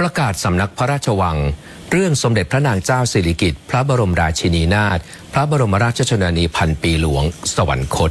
ประกาศสำนักพระราชวัง เรื่องสมเด็จพระนางเจ้าสิริกิติ์พระบรมราชินีนาถพระบรมราชชนนีพันปีหลวง สวรรคต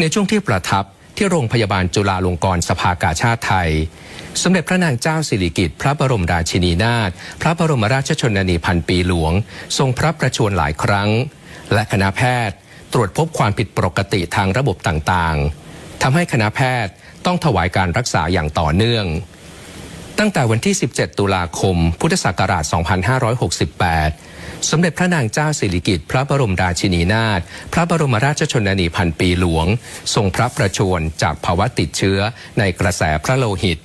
ในช่วงที่ประทับที่โรงพยาบาลจุฬาลงกรณ์สภากาชาติไทย สมเด็จพระนางเจ้าสิริกิติ์พระบรมราชินีนาถพระบรมราชชนนีพันปีหลวง ทรงพระประชวรหลายครั้ง และคณะแพทย์ตรวจพบความผิดปกติทางระบบต่างๆทำให้คณะแพทย์ต้องถวายการรักษาอย่างต่อเนื่อง ตั้งแต่วันที่ 17 ตุลาคม พุทธศักราช 2568 สมเด็จพระนางเจ้าสิริกิติ์พระบรมราชินีนาถ พระบรมราชชนนีพันปีหลวง ทรงพระประชวรจากภาวะติดเชื้อในกระแสพระโลหิต